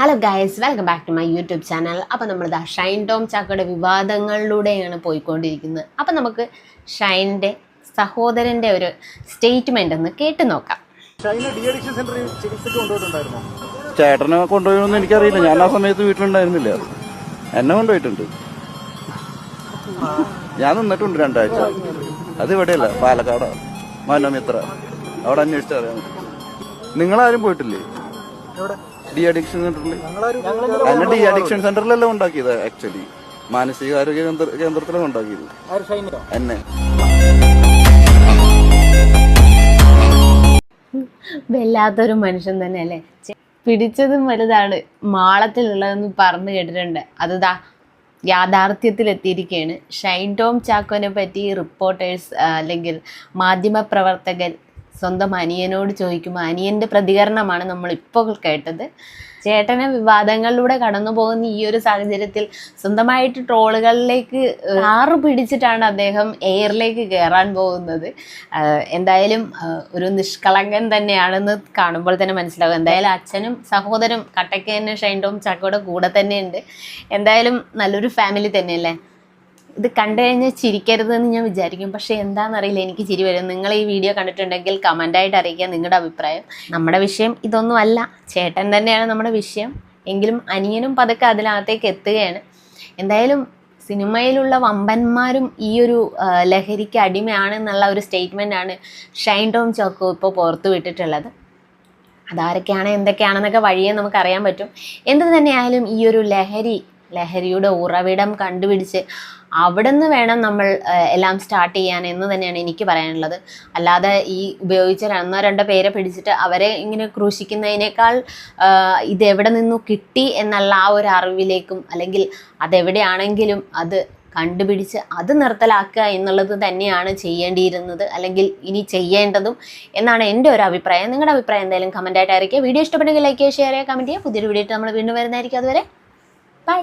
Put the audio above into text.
Hello guys welcome back to my YouTube channel അപ്പോൾ നമ്മളിതാ ഷൈൻ ടോം ചാക്കയുടെ വിവാദങ്ങളിലൂടെയാണ് പോയിക്കൊണ്ടിരിക്കുന്നത്. അപ്പോൾ നമുക്ക് ഷൈന്റെ സഹോദരന്റെ ഒരു സ്റ്റേറ്റ്മെന്റ് ഒന്ന് കേട്ട് നോക്കാം. ചേട്ടനെ കൊണ്ടുപോയൊന്നും എനിക്കറിയില്ല. ഞാൻ ആ സമയത്ത് വീട്ടിലുണ്ടായിരുന്നില്ല. എന്നെ കൊണ്ടുപോയിട്ടുണ്ട്. ഞാൻ നിന്നിട്ടുണ്ട് രണ്ടാഴ്ച. അത് ഇവിടെയല്ല പാലക്കാട്. മനോമിത്ര. അവിടെ അന്വേഷിച്ചറിയാം. നിങ്ങളാരും പോയിട്ടില്ലേ? എവിടെ? ഡി അഡിക്ഷൻ സെന്ററിൽ എന്നെ ഡി അഡിക്ഷൻ സെന്ററിലല്ല ഉണ്ടാക്കിയത് ആക്ച്വലി മാനസികാരോഗ്യ ആരോഗ്യ കേന്ദ്രത്തിലാണ് ഉണ്ടാക്കിയത്. എന്നെ. വല്ലാത്തൊരു മനുഷ്യൻ തന്നെ അല്ലേ പിടിച്ചതും വലുതാണ്. മാളത്തിലുള്ളതെന്ന് പറഞ്ഞു കേട്ടിട്ടുണ്ട്. അത് യാഥാർത്ഥ്യത്തിൽ എത്തിയിരിക്കുകയാണ് ഷൈൻ ടോം ചാക്കോനെ പറ്റി റിപ്പോർട്ടേഴ്സ് അല്ലെങ്കിൽ മാധ്യമപ്രവർത്തകർ സ്വന്തം അനിയനോട് ചോദിക്കുമ്പോൾ അനിയന്റെ പ്രതികരണമാണ് നമ്മൾ ഇപ്പോൾ കേട്ടത്. ചേട്ടനെ വിവാദങ്ങളിലൂടെ കടന്നു പോകുന്ന ഈ ഒരു സാഹചര്യത്തിൽ സ്വന്തമായിട്ട് ട്രോളുകളിലേക്ക് ആറ് പിടിച്ചിട്ടാണ് അദ്ദേഹം എയറിലേക്ക് കയറാൻ പോകുന്നത്. എന്തായാലും ഒരു നിഷ്കളങ്കൻ തന്നെയാണെന്ന് കാണുമ്പോൾ തന്നെ മനസ്സിലാവും എന്തായാലും അച്ഛനും സഹോദരും കട്ടയ്ക്ക് തന്നെ ഷൈൻഡോം ചക്കയുടെ കൂടെ തന്നെയുണ്ട്. എന്തായാലും നല്ലൊരു ഫാമിലി തന്നെയല്ലേ? ഇത് കണ്ടു കഴിഞ്ഞാൽ ചിരിക്കരുതെന്ന് ഞാൻ വിചാരിക്കും. പക്ഷേ എന്താണെന്നറിയില്ല എനിക്ക് ചിരി വരും. നിങ്ങൾ ഈ വീഡിയോ കണ്ടിട്ടുണ്ടെങ്കിൽ കമന്റായിട്ട് അറിയിക്കുക നിങ്ങളുടെ അഭിപ്രായം. നമ്മുടെ വിഷയം ഇതൊന്നുമല്ല. ചേട്ടൻ തന്നെയാണ് നമ്മുടെ വിഷയം. എങ്കിലും അനിയനും പതുക്കെ അതിനകത്തേക്ക് എത്തുകയാണ്. എന്തായാലും സിനിമയിലുള്ള വമ്പന്മാരും ഈ ഒരു ലഹരിക്ക് ലഹരിക്ക് അടിമയാണെന്നുള്ള ഒരു സ്റ്റേറ്റ്മെന്റ് ആണ് ഷൈൻ ടോം ചോക്കോ ഇപ്പോൾ പുറത്തു വിട്ടിട്ടുള്ളത്. അതാരൊക്കെയാണ് എന്തൊക്കെയാണെന്നൊക്കെ വഴിയെ നമുക്ക് അറിയാൻ പറ്റും. എന്ത് തന്നെയായാലും ഈ ഒരു ലഹരി ലഹരിയുടെ ഉറവിടം കണ്ടുപിടിച്ച് അവിടെ നിന്ന് വേണം നമ്മൾ എല്ലാം സ്റ്റാർട്ട് ചെയ്യാൻ എന്ന് തന്നെയാണ് എനിക്ക് പറയാനുള്ളത്. അല്ലാതെ ഈ ഉപയോഗിച്ച ഒന്നോ രണ്ടോ പേരെ പിടിച്ചിട്ട് അവരെ ഇങ്ങനെ ക്രൂശിക്കുന്നതിനേക്കാൾ ഇതെവിടെ നിന്നു കിട്ടി എന്നുള്ള ആ ഒരു അറിവിലേക്കും അല്ലെങ്കിൽ അതെവിടെയാണെങ്കിലും അത് കണ്ടുപിടിച്ച് അത് നിർത്തലാക്കുക എന്നുള്ളത് തന്നെയാണ് ചെയ്യേണ്ടിയിരുന്നത് അല്ലെങ്കിൽ ഇനി ചെയ്യേണ്ടതും എന്നാണ് എന്റെ ഒരു അഭിപ്രായം. നിങ്ങളുടെ അഭിപ്രായം എന്തായാലും കമന്റായിട്ട് അറിയിക്കുക. വീഡിയോ ഇഷ്ടപ്പെട്ടെങ്കിൽ ലൈക്ക് ചെയ്യുക ഷെയർ ചെയ്യുക കമന്റ് ചെയ്യുക. പുതിയൊരു വീഡിയോ നമ്മൾ വീണ്ടും വരുന്നതായിരിക്കും അതുവരെ. ബൈ